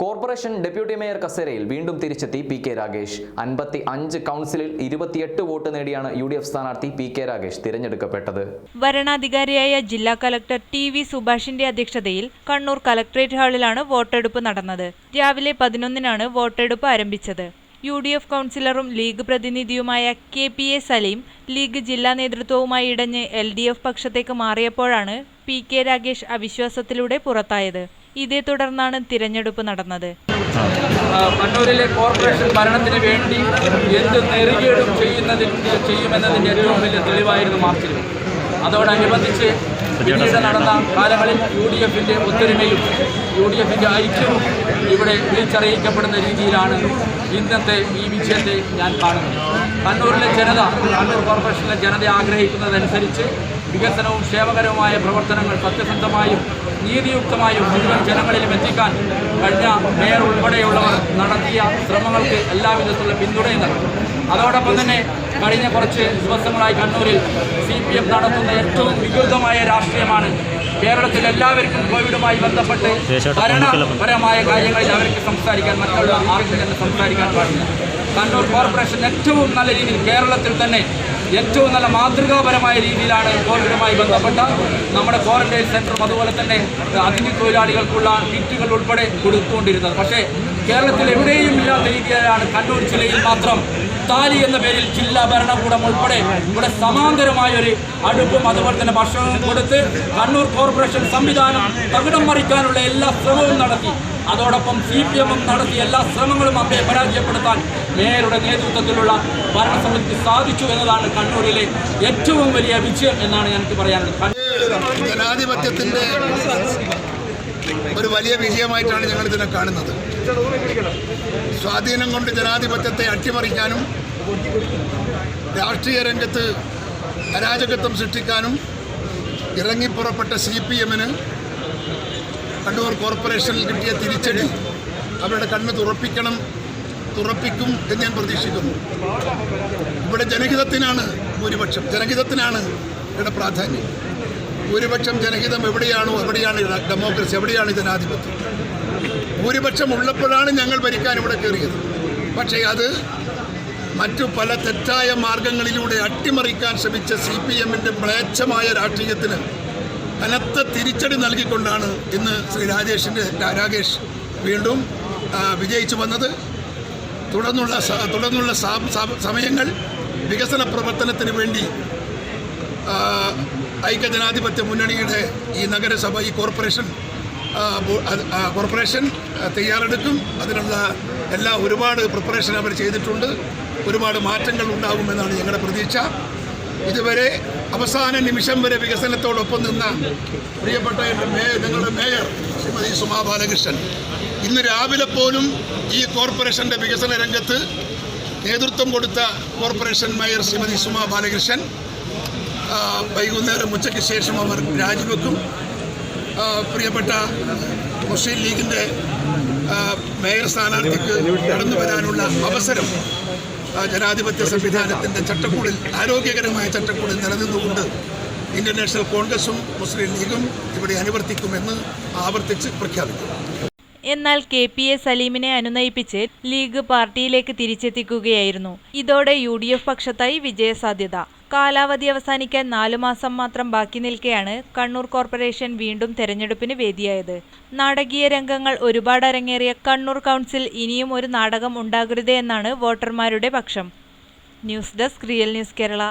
Corporation deputy mayor കസേരയിൽ വീണ്ടും തിരിച്ചെത്തി പി കെ രാഗേഷ് അൻപത്തി അഞ്ച് കൗൺസിലിൽ ഇരുപത്തിയെട്ട് വോട്ട് നേടിയാണ് യു ഡി എഫ് സ്ഥാനാർത്ഥി പി കെ രാഗേഷ് തിരഞ്ഞെടുക്കപ്പെട്ടത്. വരണാധികാരിയായ ജില്ലാ കലക്ടർ ടി വി സുഭാഷിന്റെ അധ്യക്ഷതയിൽ കണ്ണൂർ കലക്ട്രേറ്റ് ഹാളിലാണ് വോട്ടെടുപ്പ് നടന്നത്. രാവിലെ പതിനൊന്നിനാണ് വോട്ടെടുപ്പ് ആരംഭിച്ചത്. യു ഡി എഫ് കൗൺസിലറും league പ്രതിനിധിയുമായ K P A Saleem league ജില്ലാ നേതൃത്വവുമായി ഇടഞ്ഞ് എൽ ഡി എഫ് പക്ഷത്തേക്ക് മാറിയപ്പോഴാണ് പി കെ രാഗേഷ് അവിശ്വാസത്തിലൂടെ പുറത്തായത്. ഇതേ തുടർന്നാണ് തിരഞ്ഞെടുപ്പ് നടന്നത്. കണ്ണൂരിലെ കോർപ്പറേഷൻ ഭരണത്തിന് വേണ്ടി എന്ത് നെറുകേടും ചെയ്യുന്നതിന് ചെയ്യുമെന്നതിന്റെ ഏറ്റവും വലിയ തെളിവായിരുന്നു മാർച്ചിൽ. അതോടനുബന്ധിച്ച് പിന്നീട് നടന്ന കാലങ്ങളിൽ യു ഡി എഫിന്റെ ഒത്തൊരുമയും യു ഡി എഫിന്റെ ഐക്യവും ഇവിടെ വിളിച്ചറിയിക്കപ്പെടുന്ന രീതിയിലാണ് ഇന്നത്തെ ഈ വിഷയത്തെ ഞാൻ കാണുന്നത്. കണ്ണൂരിലെ ജനത കണ്ണൂർ കോർപ്പറേഷനിലെ ജനത ആഗ്രഹിക്കുന്നതനുസരിച്ച് വികസനവും ക്ഷേമകരവുമായ പ്രവർത്തനങ്ങൾ സത്യസന്ധമായും നീതിയുക്തമായും മുഴുവൻ ജനങ്ങളിലും എത്തിക്കാൻ കഴിഞ്ഞ മേയർ ഉൾപ്പെടെയുള്ളവർ നടത്തിയ ശ്രമങ്ങൾക്ക് എല്ലാവിധത്തിലുള്ള പിന്തുണയും നൽകും. അതോടൊപ്പം തന്നെ കഴിഞ്ഞ കുറച്ച് ദിവസങ്ങളായി കണ്ണൂരിൽ സി പി എം നടത്തുന്ന ഏറ്റവും വികൃതമായ രാഷ്ട്രീയമാണ് കേരളത്തിൽ എല്ലാവർക്കും കോവിഡുമായി ബന്ധപ്പെട്ട് ഭരണപരമായ കാര്യങ്ങളിൽ അവർക്ക് സംസാരിക്കാൻ മറ്റുള്ള ആർക്കും തന്നെ സംസാരിക്കാൻ പാടില്ല. കണ്ണൂർ കോർപ്പറേഷൻ ഏറ്റവും നല്ല രീതിയിൽ കേരളത്തിൽ തന്നെ ഏറ്റവും നല്ല മാതൃകാപരമായ രീതിയിലാണ് കോവിഡുമായി ബന്ധപ്പെട്ട നമ്മുടെ ക്വാറന്റൈൻ സെന്ററും അതുപോലെ തന്നെ അതിഥി തൊഴിലാളികൾക്കുള്ള കിറ്റുകൾ ഉൾപ്പെടെ കൊടുത്തുകൊണ്ടിരുന്നത്. പക്ഷേ കേരളത്തിൽ എവിടെയും ഇല്ലാത്ത രീതിയിലാണ് കണ്ണൂർ ജില്ലയിൽ മാത്രം താലി എന്ന പേരിൽ ജില്ലാ ഭരണകൂടം ഉൾപ്പെടെ ഇവിടെ സമാന്തരമായ ഒരു അടുപ്പും അതുപോലെ തന്നെ ഭക്ഷണവും കൊടുത്ത് കണ്ണൂർ കോർപ്പറേഷൻ സംവിധാനം തകിടം മറിക്കാനുള്ള എല്ലാ ശ്രമവും നടത്തി. അതോടൊപ്പം സി പി എമ്മും നടത്തിയ എല്ലാ ശ്രമങ്ങളും അമ്മയെ പരാജയപ്പെടുത്താൻ മേയറുടെ നേതൃത്വത്തിലുള്ള ഭരണസമിതിക്ക് സാധിച്ചു എന്നതാണ് കണ്ണൂരിലെ ഏറ്റവും വലിയ വിജയം എന്നാണ് എനിക്ക് പറയാനുള്ളത്. ജനാധിപത്യത്തിന്റെ ഒരു വലിയ വിജയമായിട്ടാണ് ഞങ്ങൾ ഇതിനെ കാണുന്നത്. സ്വാധീനം കൊണ്ട് ജനാധിപത്യത്തെ അട്ടിമറിക്കാനും രാഷ്ട്രീയ രംഗത്ത് അരാജകത്വം സൃഷ്ടിക്കാനും ഇറങ്ങിപ്പുറപ്പെട്ട സി പി എമ്മിന് കണ്ണൂർ കോർപ്പറേഷനിൽ കിട്ടിയ തിരിച്ചടി അവരുടെ കണ്ണ് തുറപ്പിക്കണം തുറപ്പിക്കും എന്ന് ഞാൻ പ്രതീക്ഷിക്കുന്നു. ഇവിടെ ജനഹിതത്തിനാണ് ഭൂരിപക്ഷം. ജനഹിതത്തിനാണ് ഇവിടെ പ്രാധാന്യം. ഭൂരിപക്ഷം ജനഹിതം എവിടെയാണോ എവിടെയാണ് ഡെമോക്രസി എവിടെയാണ് ജനാധിപത്യം. ഭൂരിപക്ഷം ഉള്ളപ്പോഴാണ് ഞങ്ങൾ ഭരിക്കാൻ ഇവിടെ കയറിയത്. പക്ഷേ അത് മറ്റു പല തെറ്റായ മാർഗങ്ങളിലൂടെ അട്ടിമറിക്കാൻ ശ്രമിച്ച സി പി എമ്മിന്റെ മ്ലേച്ഛമായ രാഷ്ട്രീയത്തിന് കനത്ത തിരിച്ചടി നൽകിക്കൊണ്ടാണ് ഇന്ന് ശ്രീ രാജേഷിന്റെ രാകേഷ് വീണ്ടും വിജയിച്ചു വന്നത്. തുടർന്നുള്ള തുടർന്നുള്ള സമയങ്ങൾ വികസന പ്രവർത്തനത്തിന് വേണ്ടി ഐക്യജനാധിപത്യ മുന്നണിയുടെ ഈ നഗരസഭ ഈ കോർപ്പറേഷൻ കോർപ്പറേഷൻ തയ്യാറെടുക്കും. അതിനുള്ള എല്ലാ ഒരുപാട് പ്രിപ്പറേഷൻ അവർ ചെയ്തിട്ടുണ്ട്. ഒരുപാട് മാറ്റങ്ങൾ ഉണ്ടാകുമെന്നാണ് ഞങ്ങളുടെ പ്രതീക്ഷ. ഇതുവരെ അവസാന നിമിഷം വരെ വികസനത്തോടൊപ്പം നിന്ന പ്രിയപ്പെട്ട എന്റെ മേയർ ഞങ്ങളുടെ മേയർ ശ്രീമതി സുമാ ബാലകൃഷ്ണൻ. ഇന്ന് രാവിലെ പോലും ഈ കോർപ്പറേഷന്റെ വികസന രംഗത്ത് നേതൃത്വം കൊടുത്ത കോർപ്പറേഷൻ മേയർ ശ്രീമതി സുമാ ബാലകൃഷ്ണൻ വൈകുന്നേരം ഉച്ചയ്ക്ക് ശേഷം അവർ രാജിവെക്കും. പ്രിയപ്പെട്ട മുസ്ലിം ലീഗിന്റെ മേയർ സ്ഥാനാർത്ഥിക്ക് കടന്നു വരാനുള്ള അവസരം ജനാധിപത്യ സംവിധാനത്തിന്റെ ചട്ടക്കൂടിൽ ആരോഗ്യകരമായ ചട്ടക്കൂടിൽ നിലനിന്നുകൊണ്ട് ഇന്ത്യൻ നാഷണൽ കോൺഗ്രസും മുസ്ലിം ലീഗും ഇവിടെ അനുവർത്തിക്കുമെന്ന് ആവർത്തിച്ച് പ്രഖ്യാപിക്കും എന്നാൽ കെ പി എ സലീമിനെ അനുനയിപ്പിച്ച് ലീഗ് പാർട്ടിയിലേക്ക് തിരിച്ചെത്തിക്കുകയായിരുന്നു. ഇതോടെ യു ഡി എഫ് പക്ഷത്തായി വിജയസാധ്യത. കാലാവധി അവസാനിക്കാൻ നാലു മാസം മാത്രം ബാക്കി നിൽക്കെയാണ് കണ്ണൂർ കോർപ്പറേഷൻ വീണ്ടും തെരഞ്ഞെടുപ്പിന് വേദിയായത്. നാടകീയ രംഗങ്ങൾ ഒരുപാട് അരങ്ങേറിയ കണ്ണൂർ കൗൺസിൽ ഇനിയും ഒരു നാടകം ഉണ്ടാകരുതേ എന്നാണ് വോട്ടർമാരുടെ പക്ഷം. News desk real news Kerala.